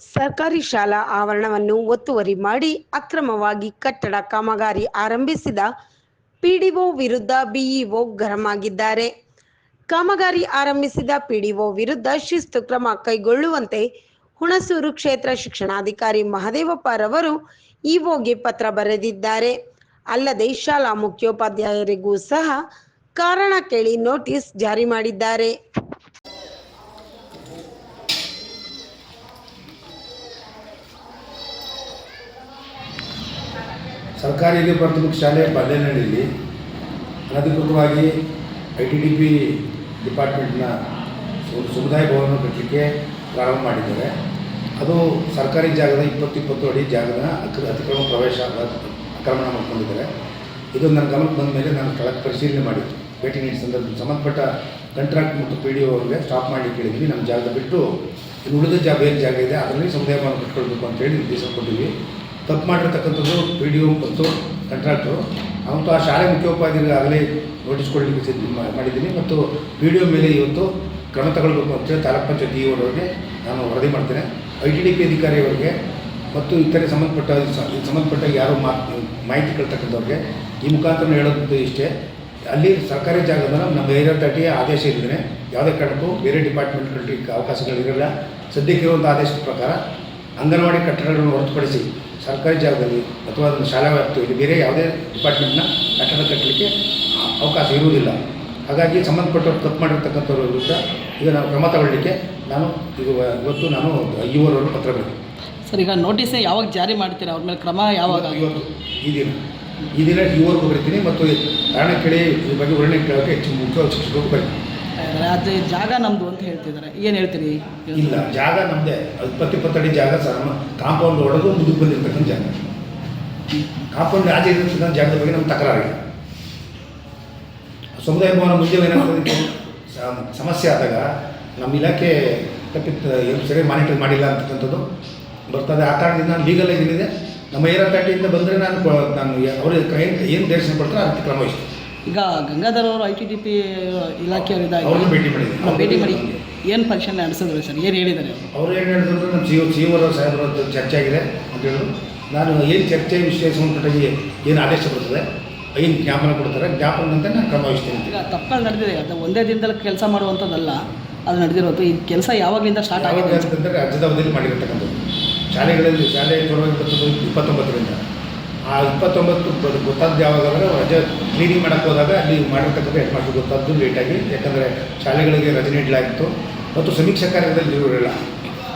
ಸರ್ಕಾರಿ ಶಾಲಾ ಆವರಣವನ್ನು ಒತ್ತುವರಿ ಮಾಡಿ ಅಕ್ರಮವಾಗಿ ಕಟ್ಟಡ ಕಾಮಗಾರಿ ಆರಂಭಿಸಿದ ಪಿಡಿಒ ವಿರುದ್ಧ ಬಿಇಒ ಗರಂ ಆಗಿದ್ದಾರೆ ಕಾಮಗಾರಿ ಆರಂಭಿಸಿದ ಪಿಡಿಒ ವಿರುದ್ಧ ಶಿಸ್ತು ಕ್ರಮ ಕೈಗೊಳ್ಳುವಂತೆ ಹುಣಸೂರು ಕ್ಷೇತ್ರ ಶಿಕ್ಷಣಾಧಿಕಾರಿ ಮಹದೇವಪ್ಪ ರವರು ಇಒಗೆ ಪತ್ರ ಬರೆದಿದ್ದಾರೆ. ಅಲ್ಲದೆ ಶಾಲಾ ಮುಖ್ಯೋಪಾಧ್ಯಾಯರಿಗೂ ಸಹ ಕಾರಣ ಕೇಳಿ ನೋಟಿಸ್ ಜಾರಿ ಮಾಡಿದ್ದಾರೆ. ಸರ್ಕಾರಿ ಹಿರಿಯ ಪ್ರಾಥಮಿಕ ಶಾಲೆ ಬಲ್ಲೇನಹಳ್ಳಿಯಲ್ಲಿ ಅನಧಿಕೃತವಾಗಿ ಐ ಟಿ ಡಿ ಪಿ ಡಿಪಾರ್ಟ್ಮೆಂಟ್ನ ಸಮುದಾಯ ಭವನ ಕಟ್ಟಲಿಕ್ಕೆ ಪ್ರಾರಂಭ ಮಾಡಿದ್ದಾರೆ. ಅದು ಸರ್ಕಾರಿ ಜಾಗದ ಇಪ್ಪತ್ತು ಇಪ್ಪತ್ತು ಅಡಿ ಜಾಗದ ಅಕ್ರ ಅತಿಕ್ರಮ ಪ್ರವೇಶ ಆಕ್ರಮಣ ಮಾಡ್ಕೊಂಡಿದ್ದಾರೆ. ಇದು ನನ್ನ ಗಮನಕ್ಕೆ ಬಂದ ಮೇಲೆ ನಾನು ಸ್ಥಳಕ್ಕೆ ಪರಿಶೀಲನೆ ಮಾಡಿ ಭೇಟಿ ನೀಡಿದ ಸಂದರ್ಭದಲ್ಲಿ ಸಂಬಂಧಪಟ್ಟ ಕಾಂಟ್ರಾಕ್ಟ್ ಮತ್ತು ಪಿ ಡಿ ಅವರಿಗೆ ಸ್ಟಾಪ್ ಮಾಡಿ ಕೇಳಿದ್ವಿ ನಮ್ಮ ಜಾಗದ ಬಿಟ್ಟು ಇನ್ನು ಉಳಿದ ಜಾಗ ಏನು ಜಾಗ ಇದೆ. ಅದರಲ್ಲಿ ಸಮುದಾಯ ಭವನ ಕಟ್ಕೊಳ್ಬೇಕು ಅಂತೇಳಿ ನಿರ್ದೇಶನ ಕೊಟ್ಟಿದ್ವಿ. ತಪ್ಪು ಮಾಡಿರ್ತಕ್ಕಂಥದ್ದು ಪಿ ಡಿ ಒ ಮತ್ತು ಕಂಟ್ರಾಕ್ಟ್ರು ಅವತ್ತು ಆ ಶಾಲೆ ಮುಖ್ಯೋಪಾಧ್ಯಾಯರಿಗೆ ಆಗಲೇ ನೋಟಿಸ್ ಕೊಡಲಿಕ್ಕೆ ಮಾಡಿದ್ದೀನಿ. ಮತ್ತು ಪಿ ಡಿ ಒ ಮೇಲೆ ಇವತ್ತು ಕ್ರಮ ತಗೊಳ್ಬೇಕು ಅಂತೇಳಿ ತಾಲೂಕು ಪಂಚಾಯತ್ ಇ ನಾನು ವರದಿ ಮಾಡ್ತೇನೆ. ಐ ಟಿ ಡಿ ಪಿ ಅಧಿಕಾರಿಯವರಿಗೆ ಮತ್ತು ಇತರೆ ಸಂಬಂಧಪಟ್ಟ ಸಂಬಂಧಪಟ್ಟ ಯಾರು ಮಾ, ಮಾಹಿತಿ ಕೇಳ್ತಕ್ಕಂಥವ್ರಿಗೆ ಈ ಮುಖಾಂತರ ಹೇಳೋದು ಇಷ್ಟೇ. ಅಲ್ಲಿ ಸರ್ಕಾರಿ ಜಾಗದ ನಮ್ಮ ಏರಿಯಾ ತಟಿ ಆದೇಶ ಇದ್ದೇನೆ ಯಾವುದೇ ಕಾರಣಕ್ಕೂ ಬೇರೆ ಡಿಪಾರ್ಟ್ಮೆಂಟ್ ಕಟ್ಟಲಿಕ್ಕೆ ಅವಕಾಶಗಳಿರಲ್ಲ ಸದ್ಯಕ್ಕೆ ಇರುವಂಥ ಆದೇಶದ ಪ್ರಕಾರ ಅಂಗನವಾಡಿ ಕಟ್ಟಡಗಳನ್ನು ಹೊರತುಪಡಿಸಿ ಸರ್ಕಾರಿ ಜಾಗದಲ್ಲಿ ಅಥವಾ ಅದನ್ನು ಶಾಲಾ ವ್ಯಾಪ್ತಿಯಲ್ಲಿ ಬೇರೆ ಯಾವುದೇ ಡಿಪಾರ್ಟ್ಮೆಂಟ್ನ ಕಟ್ಟಡ ಕಟ್ಟಲಿಕ್ಕೆ ಅವಕಾಶ ಇರುವುದಿಲ್ಲ. ಹಾಗಾಗಿ ಸಂಬಂಧಪಟ್ಟವರು ತಪ್ಪು ಮಾಡಿರ್ತಕ್ಕಂಥವ್ರ ವಿರುದ್ಧ ಈಗ ನಾವು ಕ್ರಮ ತಗೊಳ್ಳಿಕ್ಕೆ ನಾನು ಈಗ ಇವತ್ತು ನಾನು ಇವರವರು ಪತ್ರ ಬರೆದೆ ಸರ್ ಈಗ ನೋಟಿಸ್ ಯಾವಾಗ ಜಾರಿ ಮಾಡ್ತೀರಾ? ಅವ್ರ ಮೇಲೆ ಕ್ರಮ ಯಾವಾಗ ಇವತ್ತು ಈ ದಿನ. ಈ ದಿನ ಇವರೆಗೂ ಬರೀತೀನಿ ಮತ್ತು ಕಾರಣ ಕೇಳಿ ಈ ಬಗ್ಗೆ ವರ್ಣನೆ ಕೇಳೋಕ್ಕೆ ಹೆಚ್ಚು ಮುಖ್ಯ ಶಿಕ್ಷಕರು ಬರೀತೀನಿ ಅದು ಜಾಗ ನಮ್ಮದು ಅಂತ ಹೇಳ್ತಿದ್ದಾರೆ. ಏನು ಹೇಳ್ತೀರಿ? ಇಲ್ಲ, ಜಾಗ ನಮ್ಮದೇ ಇಪ್ಪತ್ತು ಇಪ್ಪತ್ತಡಿ ಜಾಗ ಸರ್. ಕಾಂಪೌಂಡ್ ಒಳಗೂ ಮುದುಕು ಬಂದಿರ್ತಕ್ಕಂಥ ಜಾಗ. ಕಾಂಪೌಂಡ್ ಆಚೆ ಇರತಕ್ಕಂಥ ಜಾಗದ ಬಗ್ಗೆ ನಮ್ಗೆ ತಕರಾರಿಲ್ಲ. ಸಮುದಾಯ ಭವನ ಮುಂದೆ ಏನಾಗ್ತದೆ ಸಮಸ್ಯೆ ಆದಾಗ ನಮ್ಮ ಇಲಾಖೆ ತಪ್ಪಿತ, ಏನು ಸರಿ ಮಾನಿಟರ್ ಮಾಡಿಲ್ಲ ಅಂತಕ್ಕಂಥದ್ದು ಬರ್ತದೆ. ಆ ಕಾರಣದಿಂದ ನಾನು ಲೀಗಲ್ ಏನಿದೆ ನಮ್ಮ ಏರ್ ಅಥಾರಿಟಿಯಿಂದ ಬಂದರೆ ನಾನು ನಾನು ಅವರು ಏನು ಡೈರೆಕ್ಷನ್ ಕೊಡ್ತಾರೆ ಅದಕ್ಕೆ ಕ್ರಮ ವಹಿಸ್ತೀನಿ ಈಗ ಗಂಗಾಧರ್ ಅವರು ಐ ಟಿ ಡಿ ಪಿ ಇಲಾಖೆಯವರು ಇದ್ದಾಗ ಭೇಟಿ ಭೇಟಿ ಮಾಡಿ. ಏನು ಫಂಕ್ಷನ್ ನಡೆಸಿದ್ರು ಸರ್? ಏನು ಹೇಳಿದ್ದಾರೆ? ಅವರು ಏನು ಹೇಳಿದ್ರು ನಮ್ಮ ಸಿ ಸಿ ಸಾಹೇಬರ ಚರ್ಚೆ ಆಗಿದೆ ಅಂತ ಹೇಳಿದ್ರು. ನಾನು ಏನು ಚರ್ಚೆ ವಿಷಯ ಸಂಬಂಧಪಟ್ಟಾಗಿ ಏನು ಆದೇಶ ಬರ್ತದೆ ಏನು ಜ್ಞಾಪನ ಕೊಡ್ತಾರೆ ಜ್ಞಾಪನದಂತೆ ನಾನು ಕ್ರಮ ವಹಿಸ್ತೀನಿ. ಈಗ ತಪ್ಪಲ್ಲಿ ನಡೆದಿದೆ. ಅದು ಒಂದೇ ದಿನದಲ್ಲಿ ಕೆಲಸ ಮಾಡುವಂಥದ್ದಲ್ಲ ಅದು ನಡೆದಿರೋದು. ಈ ಕೆಲಸ ಯಾವಾಗಿಂದ ಸ್ಟಾರ್ಟ್ ಆಗಿದೆ ಅಂತ? ಅಂತಂದರೆ ರಾಜ್ಯದ ಅವಧಿಯಲ್ಲಿ ಮಾಡಿರ್ತಕ್ಕಂಥದ್ದು. ಶಾಲೆಗಳಲ್ಲಿ ಶಾಲೆ ತೊಡಗಿರ್ತಕ್ಕಂಥದ್ದು ಇಪ್ಪತ್ತೊಂಬತ್ತರಿಂದ. ಆ ಇಪ್ಪತ್ತೊಂಬತ್ತು ಗೊತ್ತಾದ್ದು ಯಾವಾಗ ಅಂದರೆ ರಜೆ ಕ್ಲೀನಿಂಗ್ ಮಾಡೋಕ್ಕೆ ಹೋದಾಗ ಅಲ್ಲಿ ಮಾಡಿರ್ತಕ್ಕಂಥ ಹೆಡ್ ಮಾಸ್ಟರ್ ಗೊತ್ತಾದ್ದು ಲೇಟಾಗಿ ಯಾಕಂದರೆ ಶಾಲೆಗಳಿಗೆ ರಜೆ ನೀಡಲಾಗಿತ್ತು. ಮತ್ತು ಸಮೀಕ್ಷಾ ಕಾರ್ಯದಲ್ಲಿ ಇರಲಿಲ್ಲ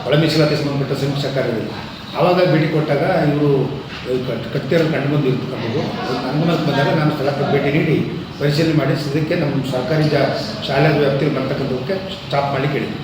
ಒಳ ಮೀಸಲಾತಿ ಸಂಬಂಧಪಟ್ಟ ಸಮೀಕ್ಷಾ ಕಾರ್ಯದಲ್ಲಿ. ಆವಾಗ ಭೇಟಿ ಕೊಟ್ಟಾಗ ಇವರು ಕಟ್ಟಿರೋ ಕಂಡು ಬಂದು ಕಂಡು ಅನುಮಾನಕ್ಕೆ ಬಂದಾಗ ನಾನು ಸ್ಥಳಕ್ಕೆ ಭೇಟಿ ನೀಡಿ ಪರಿಶೀಲನೆ ಮಾಡಿ ಸದ್ಯಕ್ಕೆ ನಮ್ಮ ಸರ್ಕಾರಿ ಜಾ, ಶಾಲೆ ವ್ಯಾಪ್ತಿಯಲ್ಲಿ ಬರ್ತಕ್ಕಂಥದಕ್ಕೆ ಸ್ಟಾಪ್ ಮಾಡಿ ಕೇಳಿದ್ವಿ